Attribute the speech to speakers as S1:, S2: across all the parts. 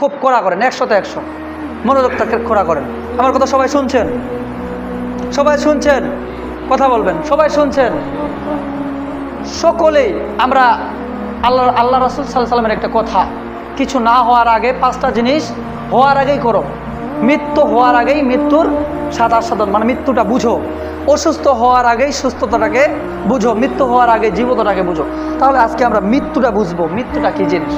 S1: খুব কড়া করেন একশোতে একশো। মনোযোগটাকে খোড়া করেন। আমার কথা সবাই শুনছেন? সবাই শুনছেন? কথা বলবেন। সবাই শুনছেন? সকলেই আমরা আল্লাহ আল্লাহ রসুল সাল্লামের একটা কথা। কিছু না হওয়ার আগে পাঁচটা জিনিস হওয়ার আগেই করো। মৃত্যু হওয়ার আগেই মৃত্যুর সাত আস্বাদন মানে মৃত্যুটা বুঝো। অসুস্থ হওয়ার আগেই সুস্থতাটাকে বুঝো। মৃত্যু হওয়ার আগে জীবতটাকে বুঝো। তাহলে আজকে আমরা মৃত্যুটা বুঝব। মৃত্যুটা কী জিনিস?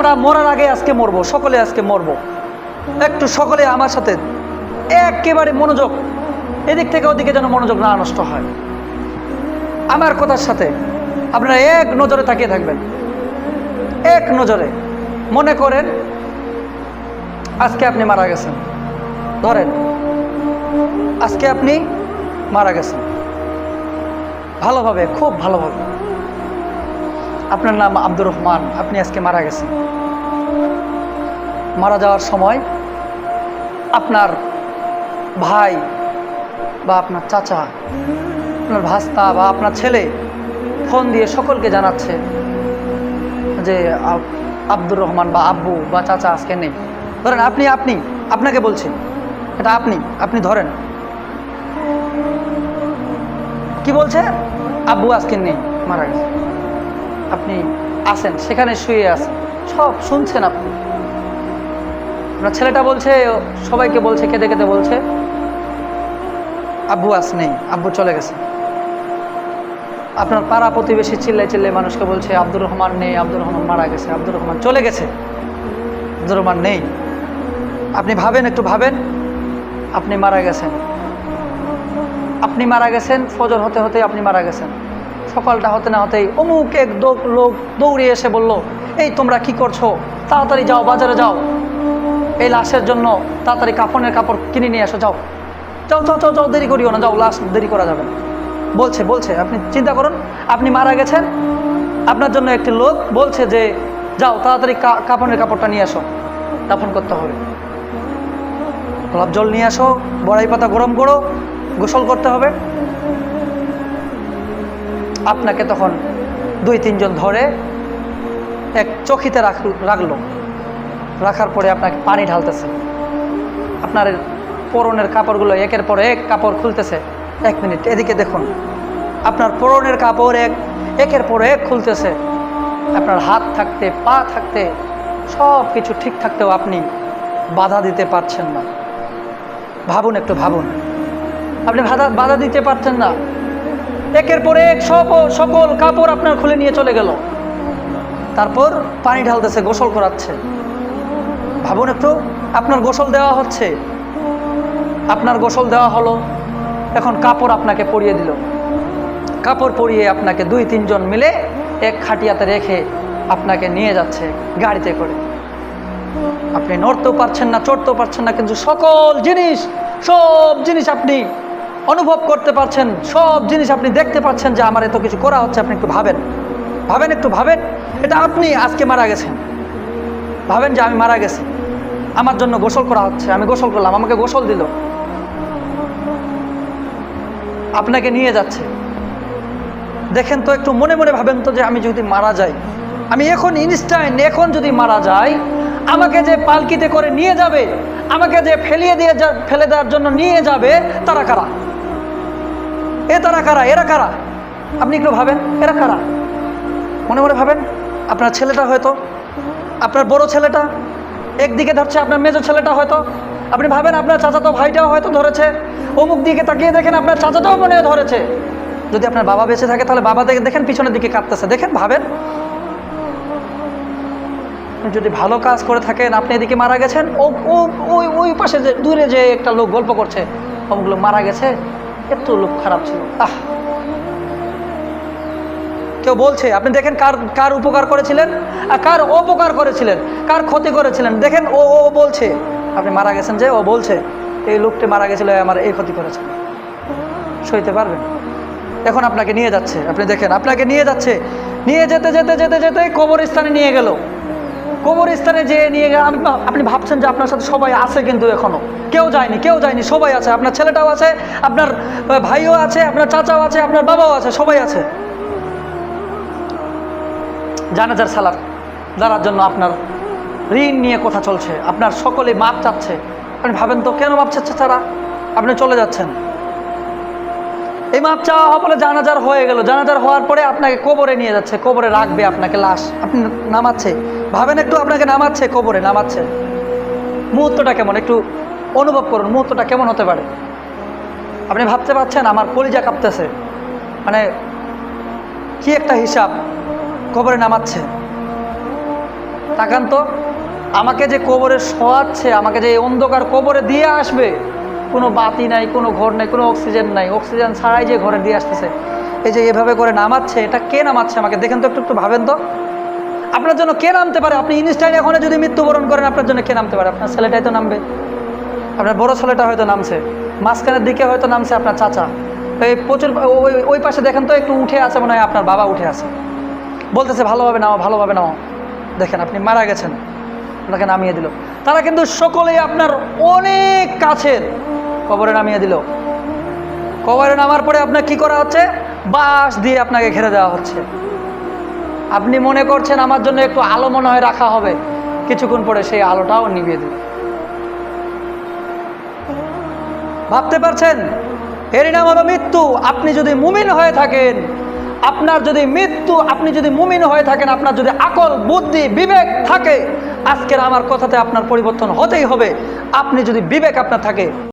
S1: আমরা মরার আগে আজকে মরবো, সকলে আজকে মরবো। একটু সকলে আমার সাথে একেবারে মনোযোগ, এদিক থেকে ওদিকে যেন মনোযোগ না নষ্ট হয়। আমার কথার সাথে আপনারা এক নজরে তাকিয়ে থাকবেন। এক নজরে। মনে করেন, আজকে আপনি মারা গেছেন। ধরেন, আজকে আপনি মারা গেছেন। ভালোভাবে, খুব ভালোভাবে। আপনার নাম আব্দুর রহমান, আপনি আজকে মারা গেছেন। মারা যাওয়ার সময় আপনার ভাই বা আপনার চাচা, আপনার ভাস্তা বা আপনার ছেলে ফোন দিয়ে সকলকে জানাচ্ছে যে আব্দুর রহমান বা আব্বু বা চাচা আজকে নেই। ধরেন আপনি আপনি, আপনাকে বলছি, এটা আপনি আপনি ধরেন। কি বলছে? আব্বু আজকে নেই, মারা গেছে। আপনি আসেন সেখানে শুয়ে আছেন। সব শুনছেন আপনি। আপনার ছেলেটা বলছে, সবাইকে বলছে কেঁদে কেঁদে বলছে, আব্বু আস নেই, আব্বু চলে গেছে। আপনার পাড়া প্রতিবেশী চিল্লাই চিল্লাই মানুষকে বলছে, আব্দুর রহমান নেই, আব্দুর রহমান মারা গেছে, আব্দুর রহমান চলে গেছে। আব্দুর রহমান নেই। আপনি ভাবেন, একটু ভাবেন। আপনি মারা গেছেন। আপনি মারা গেছেন, ফজর হতে হতে আপনি মারা গেছেন। সকালটা হতে না হতেই অমুক এক লোক দৌড়ে এসে বলল, এই তোমরা কি করছ? তাড়াতাড়ি যাও, বাজারে যাও। এই লাশের জন্য তাড়াতাড়ি কাফনের কাপড় কিনে নিয়ে এসো, যাও। যাও যাও যাও যাও, দেরি করিও না, যাও, লাশ দেরি করা যাবে বলছে বলছে, আপনি চিন্তা করুন, আপনি মারা গেছেন। আপনার জন্য একটি লোক বলছে যে, যাও, তাড়াতাড়ি কা- কাফনের কাপড়টা নিয়ে আসো দাফন করতে হবে। গোলাপ জল নিয়ে আসো বড়াই পাতা গরম করো, গোসল করতে হবে। আপনাকে তখন দুই, তিনজন ধরে এক চকিতে রাখ রাখল। রাখার পরে আপনাকে পানি ঢালতেছে। আপনার পরনের কাপড়গুলো একের পর এক কাপড় খুলতেছে। এক মিনিট, এদিকে দেখুন। আপনার পরনের কাপড় এক একের পর এক খুলতেছে। আপনার হাত থাকতে, পা থাকতে সব কিছু ঠিক থাকতেও আপনি বাধা দিতে পারছেন না। ভাবুন একটু, ভাবুন। আপনি বাধা বাধা দিতে পারছেন না। একের পর এক সকল কাপড় আপনার খুলে নিয়ে চলে গেল। তারপর পানি ঢালতেছে, গোসল করাচ্ছে। ভাবুন একটু, আপনার গোসল দেওয়া হচ্ছে। আপনার গোসল দেওয়া হলো, এখন কাপড় আপনাকে পরিয়ে দিল। কাপড় পরিয়ে আপনাকে দুই, তিনজন মিলে এক খাটিয়াতে রেখে আপনাকে নিয়ে যাচ্ছে গাড়িতে করে। আপনি নড়তেও পারছেন না, চড়তেও পারছেন না, কিন্তু সকল জিনিস, সব জিনিস আপনি অনুভব করতে পারছেন, সব জিনিস আপনি দেখতে পাচ্ছেন যে আমার এত কিছু করা হচ্ছে, আপনি একটু ভাবেন। ভাবেন, একটু ভাবেন, এটা আপনি আজকে মারা গেছেন। ভাবেন যে আমি মারা গেছি। আমার জন্য গোসল করা হচ্ছে, আমি গোসল করলাম, আমাকে গোসল দিল। আপনাকে নিয়ে যাচ্ছে। দেখেন তো, একটু মনে মনে ভাবেন তো যে আমি যদি মারা যাই, আমি এখন ইনস্টাইন এখন যদি মারা যাই, আমাকে যে পালকিতে করে নিয়ে যাবে, আমাকে যে ফেলিয়ে দিয়ে ফেলে দেওয়ার জন্য নিয়ে যাবে, তারা কারা? এ তারা কারা? এরা কারা? আপনি একটু ভাবেন? এরা কারা? মনে মনে ভাবেন? আপনার ছেলেটা হয়তো, আপনার বড় ছেলেটা, একদিকে ধরছে আপনার মেজো ছেলেটা হয়তো। আপনি ভাবেন আপনার চাচাতো ভাইটাও হয়তো ধরেছে। অমুক দিকে তাকিয়ে দেখেন আপনার চাচাটাও মনে ধরেছে। যদি আপনার বাবা বেঁচে থাকে, তাহলে বাবা দেখে দেখেন পিছনের দিকে কাঁদতেছে। দেখেন, ভাবেন? যদি ভালো কাজ করে থাকেন, আপনি এদিকে মারা গেছেন ও ওই ওই পাশে যে দূরে যে একটা লোক গল্প করছে, অমুক লোক মারা গেছে এত লোক খারাপ ছিল। আহ। কেউ বলছে, আপনি দেখেন কার কার উপকার করেছিলেন আর কার অপকার করেছিলেন, কার ক্ষতি করেছিলেন। দেখেন, ও ও বলছে, আপনি মারা গেছেন যে, ও বলছে, এই লোকটি মারা গেছিল আমার এই ক্ষতি করেছে। সইতে পারবেন এখন আপনাকে নিয়ে যাচ্ছে, আপনি দেখেন, আপনাকে নিয়ে যাচ্ছে। নিয়ে যেতে যেতে যেতে যেতে কবরস্থানে নিয়ে গেল। কবরস্থানে যেয়ে নিয়ে গেলে। আমি আপনি ভাবছেন যে আপনার সাথে সবাই আছে কিন্তু এখনও। কেউ যায়নি কেউ যায়নি, সবাই আছে। আপনার ছেলেটাও আছে, আপনার ভাইও আছে, আপনার চাচাও আছে, আপনার বাবাও আছে, সবাই আছে। জানাজার সালার যারার জন্য আপনার ঋণ নিয়ে কথা চলছে, আপনার সকলে মাপ চাচ্ছে। আপনি ভাবেন তো, কেন মাপ চাচ্ছে তারা? আপনি চলে যাচ্ছেন। এই মাপ চাওয়া হওয়ার পরে জানাজার হয়ে গেল। জানাজার হওয়ার পরে আপনাকে কবরে নিয়ে যাচ্ছে, কবরে রাখবে আপনাকে লাশ। আপনি নামাচ্ছে। ভাবেন একটু আপনাকে নামাচ্ছে, কবরে নামাচ্ছে। মুহূর্তটা কেমন? একটু অনুভব করুন, মুহূর্তটা কেমন হতে পারে? আপনি ভাবতে পারছেন, আমার কলিজা কাঁপতেছে। মানে কি একটা হিসাব, কবরে নামাচ্ছে। তাকান তো, আমাকে যে কবরে শোয়াচ্ছে, আমাকে যে অন্ধকার কবরে দিয়ে আসবে কোনো বাতি নাই, কোনো ঘর নাই, কোনো অক্সিজেন নাই। অক্সিজেন ছাড়াই যে ঘরে দিয়ে আসতেছে। এই যে এভাবে করে নামাচ্ছে, এটা কে নামাচ্ছে আমাকে? দেখেন তো একটু একটু ভাবেন তো। আপনার জন্য কে নামতে পারে? আপনি ইনস্টাইন এখন যদি মৃত্যুবরণ করেন, আপনার জন্য কে নামতে পারে? আপনার ছেলেটাই তো নামবে। আপনার বড় ছেলেটা হয়তো নামছে। মাঝখানের দিকে হয়তো নামছে আপনার চাচা। এই প্রচুর ওই ওই পাশে দেখেন তো, একটু উঠে আছে মনে হয় আপনার বাবা উঠে আছে। বলতেছে, ভালোভাবে নাও ভালোভাবে নাও দেখেন, আপনি মারা গেছেন। আপনাকে নামিয়ে দিল। তারা কিন্তু সকলেই আপনার অনেক কাছের। কবরে নামিয়ে দিল। কবরে নামার পরে আপনার কি করা হচ্ছে? বাঁশ দিয়ে আপনাকে ঘিরে দেওয়া হচ্ছে। আপনি মনে করছেন আমার জন্য একটু আলো মনে হয় রাখা হবে। কিছুক্ষণ পরে সেই আলোটাও নিভিয়ে দিল। ভাবতে পারছেন? এরই নাম হলো মৃত্যু। আপনি যদি মুমিন হয়ে থাকেন, আপনার যদি মৃত্যু, আপনি যদি মুমিন হয়ে থাকেন, আপনার যদি আকল, বুদ্ধি, বিবেক থাকে, আজকের আমার কথাতে আপনার পরিবর্তন হতেই হবে। আপনি যদি বিবেক আপনার থাকে